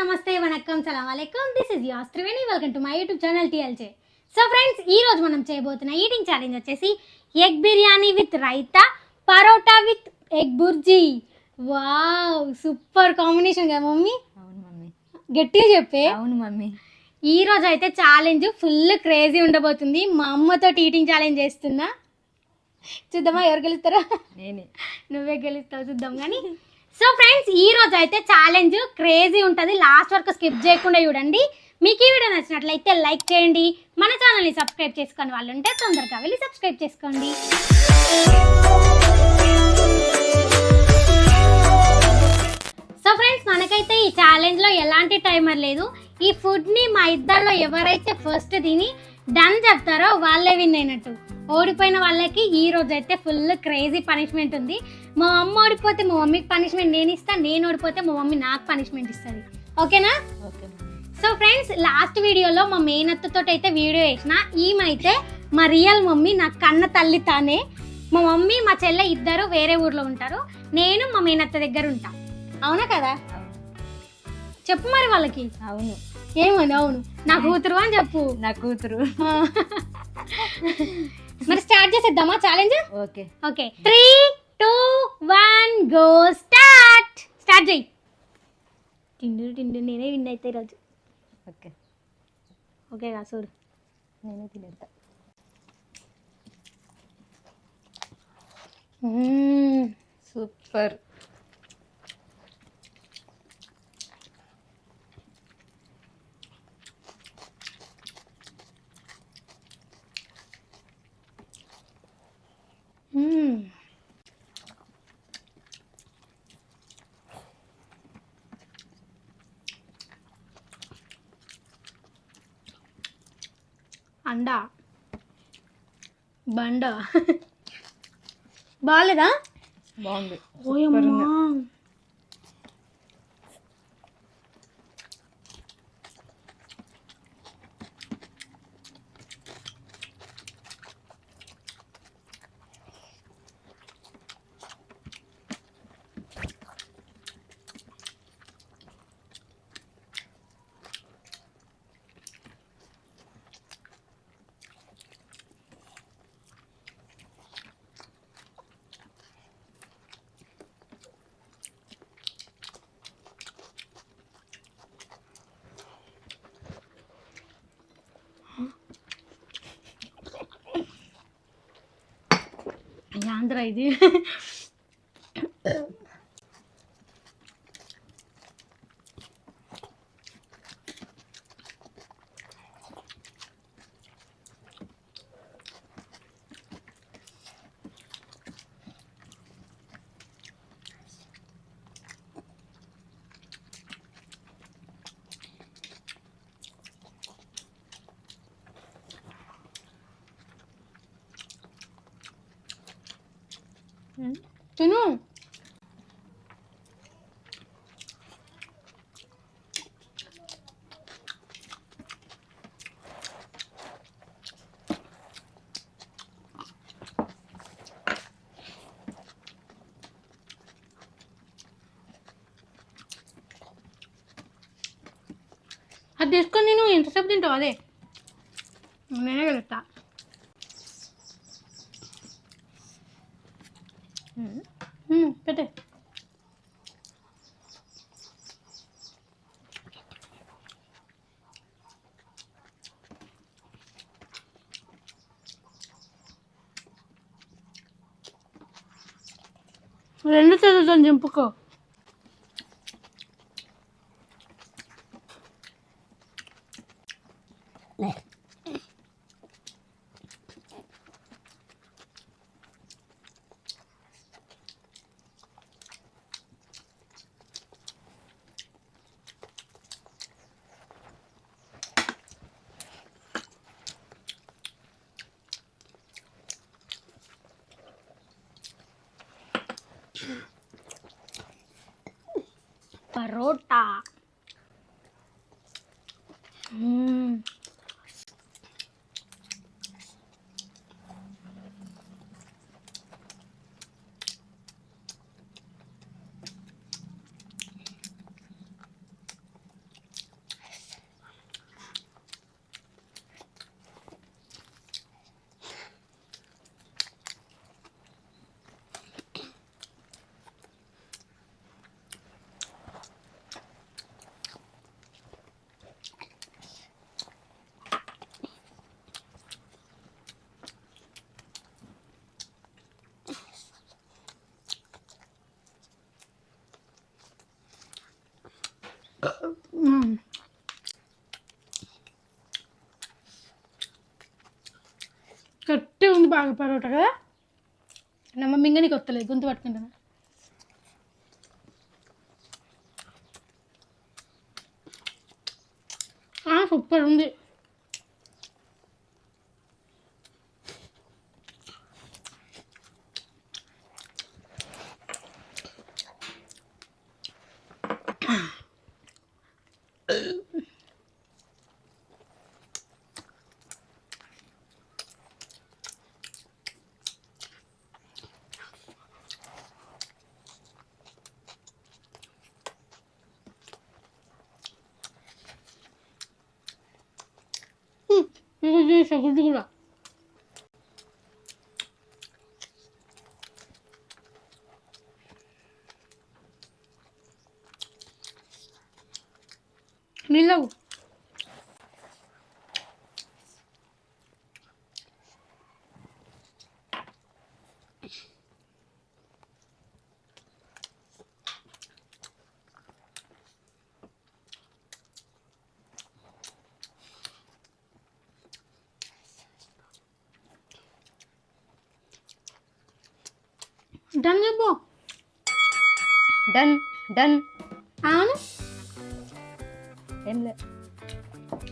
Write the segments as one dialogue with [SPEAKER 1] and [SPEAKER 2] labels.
[SPEAKER 1] నమస్తే వనక్కం సలాం అలైకుం. This is yours Triveni welcome to my YouTube channel TLJ so friends ఈ రోజు మనం చేయబోతున్న ఈటింగ్ ఛాలెంజ్ వచ్చేసి egg biryani with raita parotta with egg bhurji. Wow super combination కదా మమ్మీ.
[SPEAKER 2] అవును మమ్మీ.
[SPEAKER 1] గట్టిగా చెప్పే.
[SPEAKER 2] అవును మమ్మీ.
[SPEAKER 1] ఈ రోజు అయితే ఛాలెంజ్ ఫుల్ క్రేజీ ఉండబోతుంది. మా అమ్మతో ఈటింగ్ ఛాలెంజ్ చేస్తున్నా. చూద్దామా ఎవరు గెలుస్తారో?
[SPEAKER 2] నేనే.
[SPEAKER 1] నువ్వే గెలుస్తావు చూద్దాం. కానీ సో ఫ్రెండ్స్ ఈ రోజు అయితే ఛాలెంజ్ క్రేజీ ఉంటుంది. లాస్ట్ వరకు స్కిప్ చేయకుండా చూడండి. మీకు ఈ వీడియో నచ్చినట్లయితే లైక్ చేయండి. మన ఛానల్ని సబ్స్క్రైబ్ చేసుకొని వాళ్ళు ఉంటే తొందరగా వెళ్ళి సబ్స్క్రైబ్ చేసుకోండి. సో ఫ్రెండ్స్ మనకైతే ఈ ఛాలెంజ్లో ఎలాంటి టైమర్ లేదు. ఈ ఫుడ్ని మా ఇద్దరిలో ఎవరైతే ఫస్ట్ తిని డన్ చెప్తారో వాళ్ళే విన్ అయినట్టు. ఓడిపోయిన వాళ్ళకి ఈ రోజు అయితే ఫుల్ క్రేజీ పనిష్మెంట్ ఉంది. మా అమ్మ ఓడిపోతే మా మమ్మీకి పనిష్మెంట్ నేను ఇస్తాను నేను ఓడిపోతే మా మమ్మీ నాకు పనిష్మెంట్ ఇస్తుంది. ఓకేనా?
[SPEAKER 2] ఓకే.
[SPEAKER 1] సో ఫ్రెండ్స్ లాస్ట్ వీడియోలో మా మేనత్తతో అయితే వీడియో వేసిన. ఈమెయితే మా రియల్ మమ్మీ నా కన్న తల్లి తానే. మా మమ్మీ మా చెల్లె ఇద్దరు వేరే ఊర్లో ఉంటారు. నేను మా మేనత్త దగ్గర ఉంటా. అవునా కదా? చెప్పు మరి వాళ్ళకి.
[SPEAKER 2] అవును.
[SPEAKER 1] ఏమని అవును. నా కూతురు అని చెప్పు.
[SPEAKER 2] నా కూతురు.
[SPEAKER 1] మరి స్టార్ట్ చేసేద్దామా challenge
[SPEAKER 2] okay.
[SPEAKER 1] Okay. Three two one go start start చేయి. టిండు టిండు నేనే విన్ అయితే ఈరోజు
[SPEAKER 2] ఓకే.
[SPEAKER 1] ఓకే కా చూడు.
[SPEAKER 2] నేనే తినేస్తా. సూపర్
[SPEAKER 1] మ్మ్. అండా. బండ. బాగాలేదా
[SPEAKER 2] బాగుంది.
[SPEAKER 1] ఓయమ్మా. ఆంధ్ర ఇది తిను అది తీసుకొని నేను ఎంతసేపు తింటావు అదే. నేనే కలుగుతా పెట్టే రెండు చేతులతో దింపుకో పరోటా మ్మ్. మ్మ్. గట్టి ఉంది బాగా పరోటా కదా? నమ్మ మింగనికి వస్తలేదు గొంతు పట్టుకుంటాను సూపర్ ఉంది. ఇది చేసా గుడ్డు కూడా నీళ్ళవు డన్ చెప్పు
[SPEAKER 2] డన్ డన్
[SPEAKER 1] అవును.
[SPEAKER 2] ఏం లే.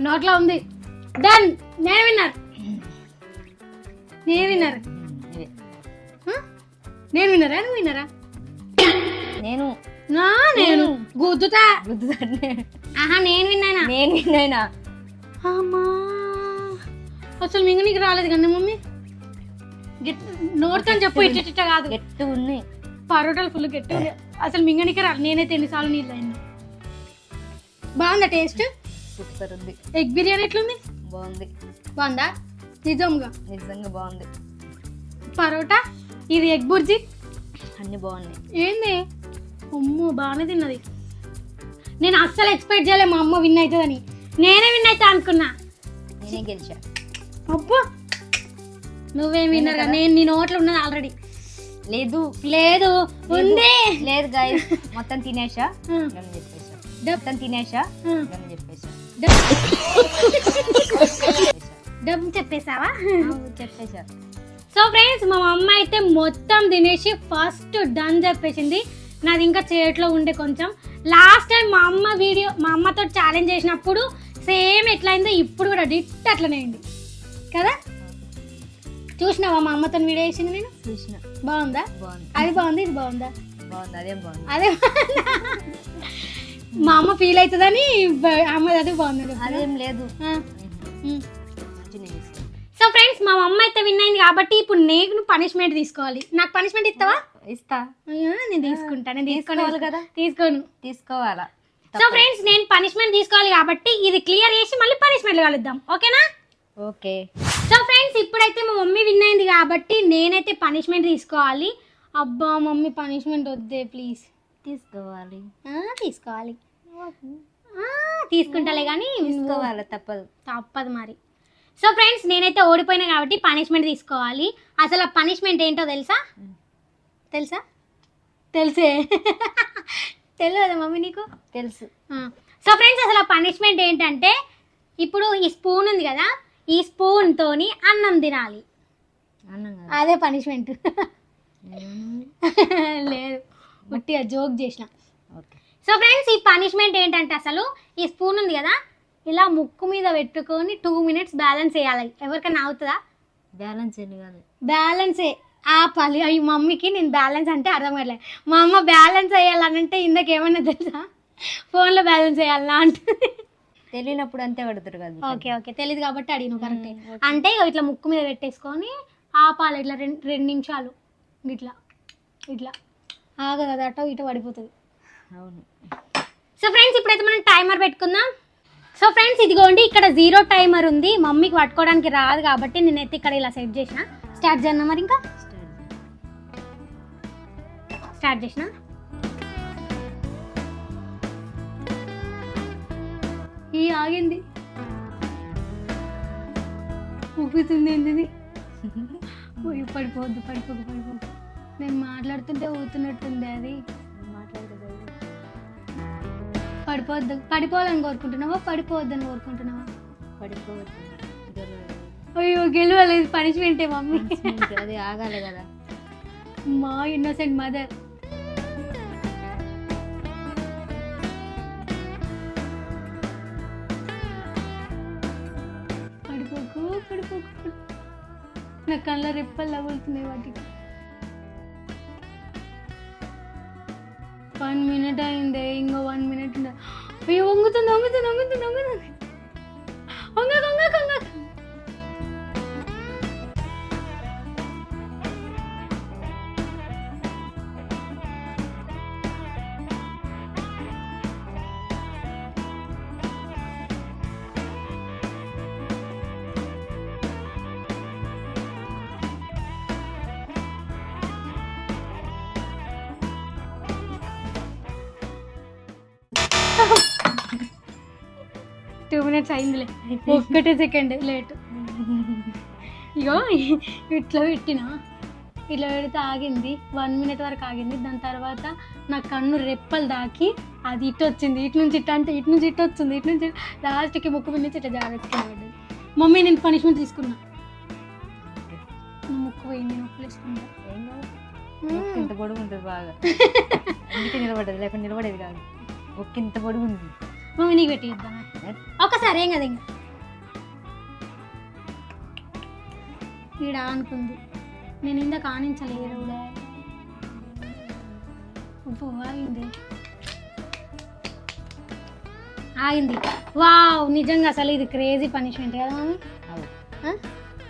[SPEAKER 1] నోట్లో ఉంది. డన్ నేను విన్నర్. నేను విన్నర్. నేను విన్నరా? నువ్వు విన్నరా?
[SPEAKER 2] నేను.
[SPEAKER 1] నా నేను. గుద్దుతా.
[SPEAKER 2] గుద్దుతానే.
[SPEAKER 1] ఆహా నేను విన్నానా?
[SPEAKER 2] నేను విన్నైనా?
[SPEAKER 1] అమ్మా. అసలు మింగ నీకు రాలేదు కానీ మమ్మీ? నోటితో చెప్పు ఇట్ట కాదు.
[SPEAKER 2] గట్టి ఉంది.
[SPEAKER 1] పరోటాలు ఫుల్ గట్టి ఉంది. అసలు మింగనికి రాదు నేనైతే ఎన్నిసార్లు నీళ్ళు అయింది. బాగుందా టేస్ట్
[SPEAKER 2] సూపర్ ఉంది.
[SPEAKER 1] ఎగ్ బిర్యానీ ఎట్లుంది?
[SPEAKER 2] బాగుంది.
[SPEAKER 1] బాగుందా? నిజంగా?
[SPEAKER 2] నిజంగా బాగుంది.
[SPEAKER 1] పరోటా? ఇది ఎగ్ బుర్జీ?
[SPEAKER 2] అన్ని బాగున్నాయి.
[SPEAKER 1] ఏంది? అమ్మో బాగానే తిన్నది. నేను అస్సలు ఎక్స్పెక్ట్ చేయలే మా అమ్మ విన్ అవుతుందని. నేనే విన్ అవుతా అనుకున్నా.
[SPEAKER 2] నేనే గెలిచా.
[SPEAKER 1] అబ్బా! నువ్వేం విన్నర్ కదా? నేను నీ నోట్లో ఉన్నది ఆల్రెడీ
[SPEAKER 2] లేదు
[SPEAKER 1] లేదు ఉంది.
[SPEAKER 2] లేదు గాయస్ మొత్తం తినేసా? చెప్పేసా.
[SPEAKER 1] డబ్.
[SPEAKER 2] మొత్తం తినేసా? చెప్పేసా.
[SPEAKER 1] డబ్బు చెప్పేసావా?
[SPEAKER 2] చెప్పేసా.
[SPEAKER 1] సో ఫ్రెండ్స్ మా అమ్మ అయితే మొత్తం తినేసి ఫస్ట్ డన్ చెప్పేసింది. నాది ఇంకా చేతిలో ఉండే కొంచెం. లాస్ట్ టైం మా అమ్మ వీడియో మా అమ్మతో ఛాలెంజ్ చేసినప్పుడు సేమ్ ఎట్లయిందో ఇప్పుడు కూడా డిట్ అట్లనే అయింది. కదా? చూసినావా మా అమ్మతో వీడియో చేసింది నేను?
[SPEAKER 2] చూసిన.
[SPEAKER 1] బాగుందా?
[SPEAKER 2] బాగుంది.
[SPEAKER 1] అది బాగుంది? ఇది బాగుందా?
[SPEAKER 2] బాగుంది అదేం బాగుంది.
[SPEAKER 1] అదే మా అమ్మ ఫీల్ అవుతుందని అమ్మది అది బాగుంది.
[SPEAKER 2] అదేం లేదు.
[SPEAKER 1] సో ఫ్రెండ్స్ మా అమ్మ అయితే విన్ అయింది కాబట్టి ఇప్పుడు నేను పనిష్మెంట్ తీసుకోవాలి. నాకు పనిష్మెంట్ ఇస్తావా?
[SPEAKER 2] ఇస్తా.
[SPEAKER 1] నేను తీసుకుంటా. నేను
[SPEAKER 2] తీసుకోవాలి కదా.
[SPEAKER 1] తీసుకోను.
[SPEAKER 2] తీసుకోవాలా.
[SPEAKER 1] సో ఫ్రెండ్స్ నేను పనిష్మెంట్ తీసుకోవాలి కాబట్టి ఇది క్లియర్ చేసి మళ్ళీ పనిష్మెంట్ కలుద్దాం. ఓకేనా
[SPEAKER 2] ఓకే.
[SPEAKER 1] ఫ్రెండ్స్ ఇప్పుడైతే మా మమ్మీ విన్ అయింది కాబట్టి నేనైతే పనిష్మెంట్ తీసుకోవాలి. అబ్బా మమ్మీ పనిష్మెంట్ వద్దే ప్లీజ్
[SPEAKER 2] తీసుకోవాలి.
[SPEAKER 1] తీసుకోవాలి. తీసుకుంటాలే కానీ
[SPEAKER 2] తీసుకోవాలి? తప్పదు.
[SPEAKER 1] తప్పదు మరి. సో ఫ్రెండ్స్ నేనైతే ఓడిపోయినా కాబట్టి పనిష్మెంట్ తీసుకోవాలి. అసలు ఆ పనిష్మెంట్ ఏంటో తెలుసా? తెలుసా? తెలుసే. తెలియదా మమ్మీ నీకు?
[SPEAKER 2] తెలుసు.
[SPEAKER 1] సో ఫ్రెండ్స్ అసలు ఆ పనిష్మెంట్ ఏంటంటే ఇప్పుడు ఈ స్పూన్ ఉంది కదా ఈ స్పూన్ తోని అన్నం తినాలి. అదే పనిష్మెంట్? లేదు. ఉట్టిగా జోక్ చేసిన.
[SPEAKER 2] ఓకే.
[SPEAKER 1] సో ఫ్రెండ్స్ ఈ పనిష్మెంట్ ఏంటంటే అసలు ఈ స్పూన్ ఉంది కదా ఇలా ముక్కు మీద పెట్టుకొని టూ మినిట్స్ బ్యాలెన్స్ వేయాలి ఎవరికైనా అవుతుందా?
[SPEAKER 2] బ్యాలెన్స్ కాదు.
[SPEAKER 1] బ్యాలెన్సే. ఆ పలి ఈ మమ్మీకి నేను బ్యాలెన్స్ అంటే అర్థం కావట్లేదు మా అమ్మ బ్యాలెన్స్ వేయాలనంటే ఇందాక ఏమన్నా తెలుసా? ఫోన్లో బ్యాలెన్స్ వేయాలనా అంటుంది.
[SPEAKER 2] తెలియనప్పుడు అంతే పడతారు కదా
[SPEAKER 1] ఓకే ఓకే. తెలియదు కాబట్టి అడిగిన కరెక్టే. అంటే ఇట్లా ముక్కు మీద పెట్టేసుకొని ఆపాలి ఇట్లా రెండు రెండు నిమిషాలు ఇట్లా ఇట్లా. ఆగదు అది అటో ఇటో పడిపోతుంది.
[SPEAKER 2] అవును.
[SPEAKER 1] సో ఫ్రెండ్స్ ఇప్పుడైతే మనం టైమర్ పెట్టుకుందాం. సో ఫ్రెండ్స్ ఇదిగోండి ఇక్కడ జీరో టైమర్ ఉంది. మమ్మీకి పట్టుకోవడానికి రాదు కాబట్టి నేనైతే ఇక్కడ ఇలా సెట్ చేసిన. స్టార్ట్ చేద్దాం మరి ఇంకా?
[SPEAKER 2] స్టార్ట్
[SPEAKER 1] చేసిన? ఈ ఆగింది. ఊపుతుంది ఏంటిది? పోయి పడిపోద్దు పడిపోక పడిపోక నేను మాట్లాడుతుంటే ఊతున్నట్టుంది అది. పడిపోద్దు పడిపోవాలని కోరుకుంటున్నావా? పడిపోవద్దని కోరుకుంటున్నావా?
[SPEAKER 2] పడిపోవద్దు.
[SPEAKER 1] అయ్యో గెలవలేదు. పనిష్మెంటే మమ్మీ.
[SPEAKER 2] అది ఆగాలి కదా.
[SPEAKER 1] మా ఇన్నోసెంట్ మదర్ నా కళ్ళ రెప్పలు అవుతున్నాయి వాటికి. వన్ మినిట్ అయిందే ఇంకో వన్ మినిట్ ఉండే. అయ్యో వంగుతుంది వంగుతుంది వంగుతుంది వంగుతుంది. మినిట్స్ అయిందిలే ఒక్కటే సెకండ్. లేట్. ఇగో ఇట్లా పెట్టిన. ఇట్లా పెడితే ఆగింది. వన్ మినిట్ వరకు ఆగింది. దాని తర్వాత నా కన్ను రెప్పలు దాకి అది ఇటు వచ్చింది. ఇటు నుంచి ఇటు అంటే ఇటు నుంచి ఇటు వచ్చింది. ఇటు నుంచి లాస్ట్కి ముక్కు మీద నుంచి ఇట్లా జాగ్రత్తగా పడ్డది. మమ్మీ నేను పనిష్మెంట్ తీసుకున్నా. ముక్కు పోయింది
[SPEAKER 2] కాదు ఒక్క ఇంత పొడుగు ఉంటుంది బాగా. అందుకే నిలబడదు లేకపోతే నిలబడేది కాదు. ఒక్క ఇంత పొడుగు ఉంది
[SPEAKER 1] మమ్మీ నీకు పెట్టి ఇద్దామా? ఒకసారి ఏం కదా ఇంకా. ఈడ అనుకుంది నేను ఇందాక ఆనించలేదు కూడా. ఉప్పు ఆగింది. ఆగింది. వావ్ నిజంగా అసలు ఇది క్రేజీ పనిష్మెంట్ కదా మమ్మీ?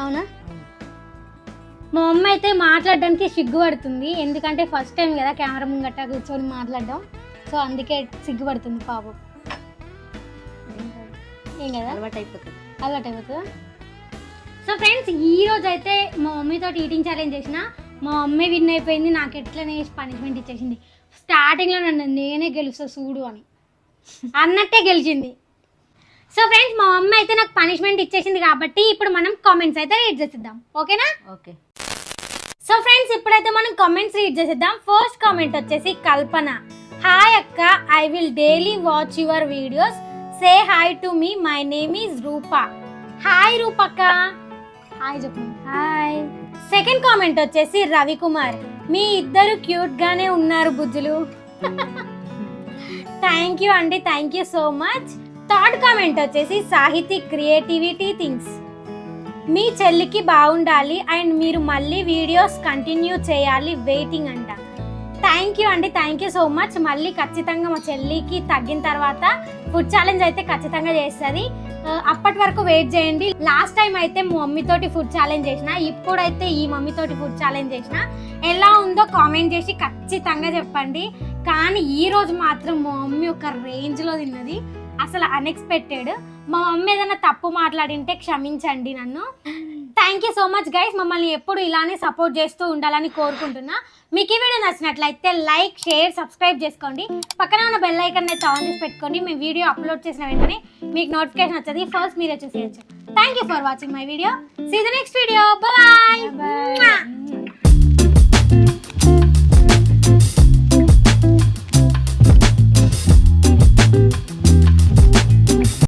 [SPEAKER 1] అవును. మా మమ్మీ అయితే మాట్లాడడానికి సిగ్గుపడుతుంది. ఎందుకంటే ఫస్ట్ టైం కదా కెమెరా ముంగట కూర్చొని మాట్లాడడం. సో అందుకే సిగ్గుపడుతుంది పాపం.
[SPEAKER 2] ఏం కాదు? అలవాటు అయిపోతుంది
[SPEAKER 1] అలవాటు అయిపోతుందా సో ఫ్రెండ్స్ ఈ రోజు అయితే మా మమ్మీతో ఈటింగ్ ఛాలెంజ్ చేసిన. మా మమ్మీ విన్ అయిపోయింది నాకు ఎట్లనే పనిష్మెంట్ ఇచ్చేసింది. స్టార్టింగ్లో నన్ను నేనే గెలుస్తా చూడు అని. అన్నట్టే గెలిచింది. సో ఫ్రెండ్స్ మా మమ్మీ అయితే నాకు పనిష్మెంట్ ఇచ్చేసింది కాబట్టి ఇప్పుడు మనం కామెంట్స్ అయితే రీడ్ చేసిద్దాం. ఓకేనా
[SPEAKER 2] ఓకే
[SPEAKER 1] సో ఫ్రెండ్స్ ఇప్పుడైతే మనం కామెంట్స్ రీడ్ చేసేద్దాం. ఫస్ట్ కామెంట్ వచ్చేసి కల్పన. హాయ్ అక్క I will daily watch your videos say hi to me my name is Rupa hi రూపక్క hi చెప్పు. హాయ్ సెకండ్ కామెంట్ వచ్చేసి రవికుమార్ మీ ఇద్దరు క్యూట్ గానే ఉన్నారు బుజ్జులు. థ్యాంక్ యూ అండి thank you so much third comment వచ్చేసి సాహితీ క్రియేటివిటీ థింగ్స్ మీ చెల్లికి బాగుండాలి అండ్ మీరు మళ్ళీ వీడియోస్ కంటిన్యూ చేయాలి వెయిటింగ్ అంట. థ్యాంక్ యూ అండి. థ్యాంక్ యూ సో మచ్ మళ్ళీ ఖచ్చితంగా మా చెల్లికి తగ్గిన తర్వాత ఫుడ్ ఛాలెంజ్ అయితే ఖచ్చితంగా చేస్తుంది. అప్పటి వరకు వెయిట్ చేయండి. లాస్ట్ టైం అయితే మా మమ్మీతోటి ఫుడ్ ఛాలెంజ్ చేసిన ఇప్పుడైతే ఈ మమ్మీతోటి ఫుడ్ ఛాలెంజ్ చేసిన ఎలా ఉందో కామెంట్ చేసి ఖచ్చితంగా చెప్పండి. కానీ ఈ రోజు మాత్రం మా మమ్మీ ఒక రేంజ్లో తిన్నది. అసలు అన్ఎక్స్పెక్టెడ్ మా మమ్మీ ఏదైనా తప్పు మాట్లాడింటే క్షమించండి నన్ను. Thank you so much guys మమ్మల్ని ఎప్పుడు ఇలానే సపోర్ట్ చేస్తూ ఉండాలని కోరుకుంటున్నా. మీకు ఈ వీడియో నచ్చినట్లయితే లైక్ షేర్ సబ్స్క్రైబ్ చేసుకోండి. పక్కన ఉన్న బెల్ ఐకన్ అయితే ఆన్ చేసి పెట్టుకోండి. మేము వీడియో అప్లోడ్ చేసిన వెంటనే మీకు నోటిఫికేషన్ వచ్చేది. ఫస్ట్ మీరే చూసేయచ్చు. Thank you for watching my video see the next video bye